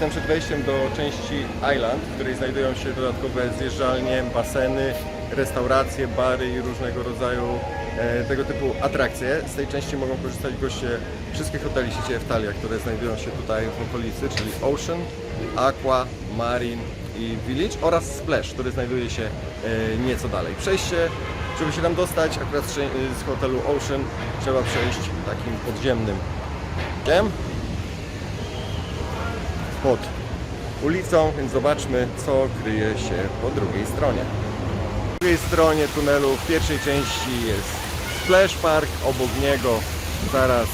Jestem przed wejściem do części Island, w której znajdują się dodatkowe zjeżdżalnie, baseny, restauracje, bary i różnego rodzaju e, tego typu atrakcje. Z tej części mogą korzystać goście wszystkich hoteli sieci Eftalia, które znajdują się tutaj w okolicy, czyli Ocean, Aqua, Marine i Village oraz Splash, który znajduje się e, nieco dalej. Przejście, żeby się tam dostać, akurat z, z hotelu Ocean trzeba przejść takim podziemnym Wiem? Pod ulicą, więc zobaczmy, co kryje się po drugiej stronie. Po drugiej stronie tunelu w pierwszej części jest Splash Park, obok niego zaraz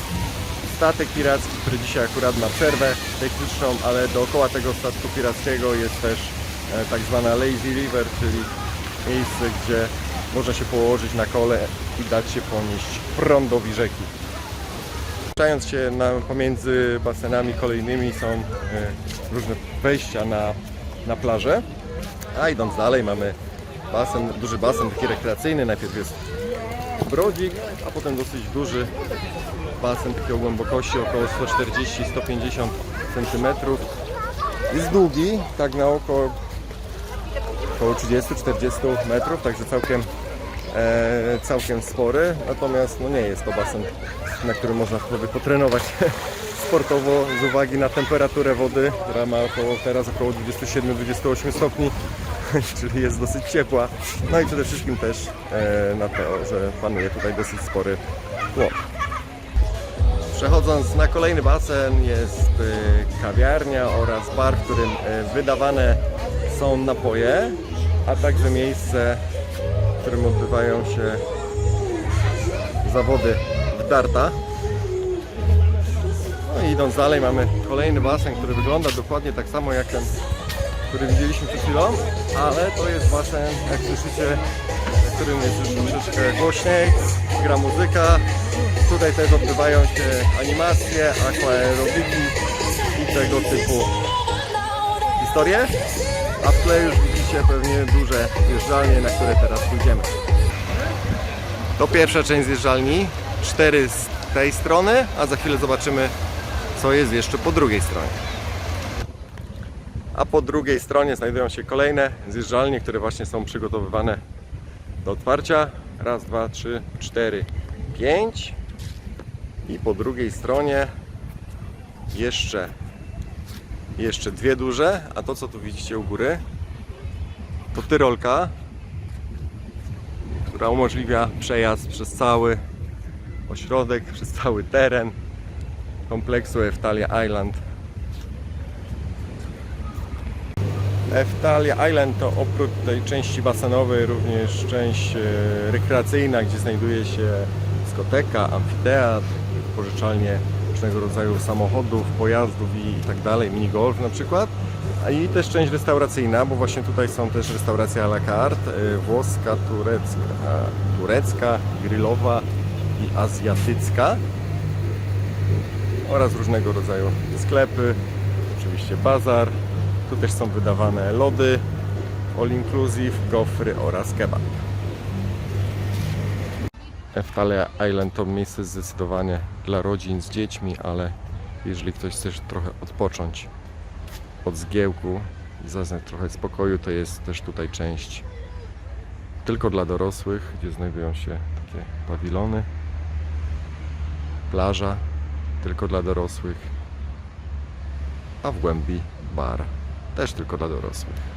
statek piracki, który dzisiaj akurat ma przerwę techniczną, ale dookoła tego statku pirackiego jest też e, tak zwana Lazy River, czyli miejsce, gdzie można się położyć na kole i dać się ponieść prądowi rzeki. Przemieszczając się na, pomiędzy basenami kolejnymi są e, różne wejścia na, na plażę, a idąc dalej mamy basen, duży basen taki rekreacyjny. Najpierw jest brodzik, a potem dosyć duży basen takiej głębokości około 140-150 cm. Jest długi, tak na oko około 30-40 metrów, także całkiem, e, całkiem spory. Natomiast no nie jest to basen, na którym można sobie potrenować sportowo z uwagi na temperaturę wody, która ma około, teraz około 27-28 stopni, czyli jest dosyć ciepła. No i przede wszystkim też e, na to, że panuje tutaj dosyć spory tło. Przechodząc na kolejny basen jest e, kawiarnia oraz bar, w którym e, wydawane są napoje, a także miejsce, którym odbywają się zawody w darta. No i idąc dalej mamy kolejny basen, który wygląda dokładnie tak samo jak ten, który widzieliśmy przed chwilą, ale to jest basen, jak słyszycie, w którym jest już troszeczkę głośniej, gra muzyka. Tutaj też odbywają się animacje, aquaerobiki i tego typu historie. A w tle już widzicie pewnie duże zjeżdżalnie, na które teraz pójdziemy. To pierwsza część zjeżdżalni, cztery z tej strony, a za chwilę zobaczymy co jest jeszcze po drugiej stronie. A po drugiej stronie znajdują się kolejne zjeżdżalnie, które właśnie są przygotowywane do otwarcia. Raz, dwa, trzy, cztery, pięć. I po drugiej stronie jeszcze, jeszcze dwie duże, a to co tu widzicie u góry to tyrolka, która umożliwia przejazd przez cały ośrodek, przez cały teren kompleksu Eftalia Island. Eftalia Island to oprócz tej części basenowej również część e, rekreacyjna, gdzie znajduje się dyskoteka, amfiteatr, pożyczalnie różnego rodzaju samochodów, pojazdów i tak dalej, minigolf na przykład. I też część restauracyjna, bo właśnie tutaj są też restauracje à la carte, e, włoska, turecka, turecka, grillowa i azjatycka oraz różnego rodzaju sklepy, oczywiście bazar. Tu też są wydawane lody, all inclusive, gofry oraz kebab. Eftalia Island to miejsce zdecydowanie dla rodzin z dziećmi, ale jeżeli ktoś chce trochę odpocząć od zgiełku i zaznać trochę spokoju, to jest też tutaj część tylko dla dorosłych, gdzie znajdują się takie pawilony, plaża tylko dla dorosłych, a w głębi bar też tylko dla dorosłych.